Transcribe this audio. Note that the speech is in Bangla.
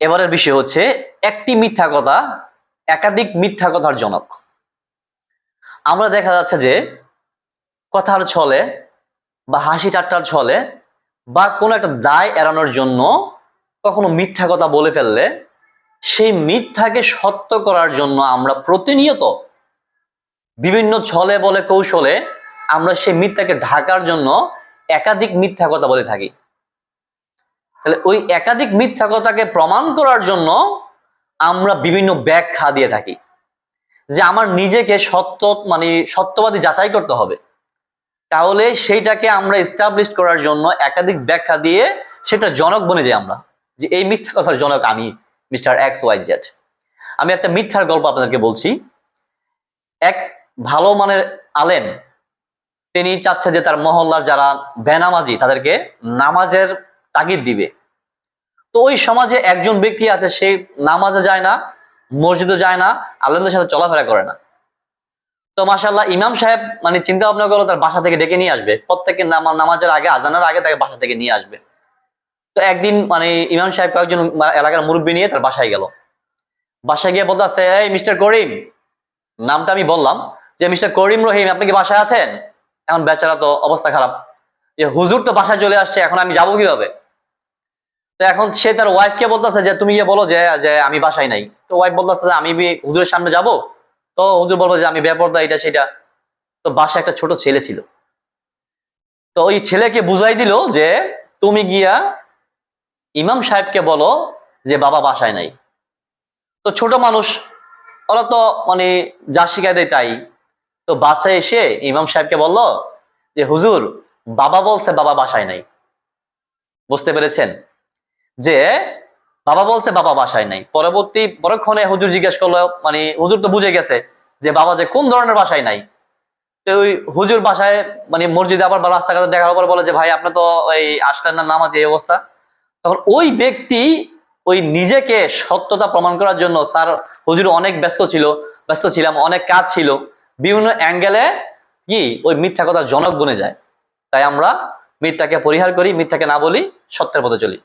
এবারের বিষয় হচ্ছে একটি মিথ্যা কথা একাধিক মিথ্যা কথার জনক। আমরা দেখা যাচ্ছে যে কথার ছলে বা হাসি ঠাট্টার ছলে বা কোনো একটা দায় এড়ানোর জন্য কখনো মিথ্যা কথা বলে ফেললে সেই মিথ্যাকে সত্য করার জন্য আমরা প্রতিনিয়ত বিভিন্ন ছলে বলে কৌশলে আমরা সেই মিথ্যাকে ঢাকার জন্য একাধিক মিথ্যা কথা বলে থাকি। তাহলে ওই একাধিক মিথ্যা কথাকে প্রমাণ করার জন্য আমরা বিভিন্ন ব্যাখ্যা দিয়ে থাকি যে আমার নিজেকে সত্য মানে সত্যবাদী যাচাই করতে হবে। তাহলে সেইটাকে আমরা এস্টাবলিশ করার জন্য একাধিক ব্যাখ্যা দিয়ে সেটা জনক বনে যাই আমরা, যে এই মিথ্যা কথার জনক আমি, মিস্টার এক্স ওয়াই জেড। আমি একটা মিথ্যার গল্প আপনাদেরকে বলছি। এক ভালো মানের আলেম, তিনি চাচ্ছে যে তার মহল্লার যারা বেনামাজি, তাদেরকে নামাজের তাগিদ দিবে। তো ওই সমাজে একজন ব্যক্তি আছে, সে নামাজে যায় না, মসজিদে যায় না, আলেমদের সাথে চলাফেরা করে না। তো মাসাল্লাহ ইমাম সাহেব মানে চিন্তা ভাবনা করল, তার বাসা থেকে ডেকে নিয়ে আসবে। প্রত্যেকে নামাজের আগে, আজানের আগে তাকে বাসা থেকে নিয়ে আসবে। তো একদিন মানে ইমাম সাহেব কয়েকজন এলাকার মুরব্বী নিয়ে তার বাসায় গেল। বাসায় গিয়ে বলতে আছে এই মিস্টার করিম, নামটা আমি বললাম যে, মিস্টার করিম রহিম, আপনি কি বাসায় আছেন? এখন বেচারা তো অবস্থা খারাপ। যে হুজুর তো বাসায় চলে আসছে, এখন আমি যাব কীভাবে? তো এখন সে তার ওয়াইফকে বলতেছে যে, তুমি গিয়ে বলো যে যে আমি বাসায় নাই। তো ওয়াইফ বলতেছে যে আমি হুজুরের সামনে যাব? তো হুজুর বলব যে, আমি বেপরদা, এটা সেটা। তো বাসায় একটা ছোট ছেলে ছিল। তো ওই ছেলেকে বুঝাই দিল যে, তুমি গিয়া ইমাম সাহেবকে বলো যে, বাবা বাসায় নাই। তো ছোট মানুষ, ওরা তো মানে যা শিখায় দেয় তাই। তো বাচ্চা এসে ইমাম সাহেবকে বলল যে, হুজুর, বাবা বলছে বাবা বাসায় নাই। বুঝতে পেরেছেন? যে বাবা বলছে, বাবা বাসায় নাই। পরবর্তী পরক্ষণে হুজুর জিজ্ঞেস করল মানে হুজুর তো বুঝে গেছে যে বাবা যে কোন ধরনের বাসায় নাই। তো ওই হুজুর বাসায় মানে মসজিদে আবার বা রাস্তাঘাটে দেখার পর বলে যে, ভাই, আপনি তো ওই আসলেন না, নামাজ এই অবস্থা। তখন ওই ব্যক্তি ওই নিজেকে সত্যতা প্রমাণ করার জন্য, স্যার, হুজুর অনেক ব্যস্ত ছিল, ব্যস্ত ছিলাম, অনেক কাজ ছিল। বিভিন্ন অ্যাঙ্গেলে কি? ওই মিথ্যা কথার জনক বনে যায়। তাই আমরা মিথ্যাকে পরিহার করি, মিথ্যাকে না বলি, সত্যের পথে চলি।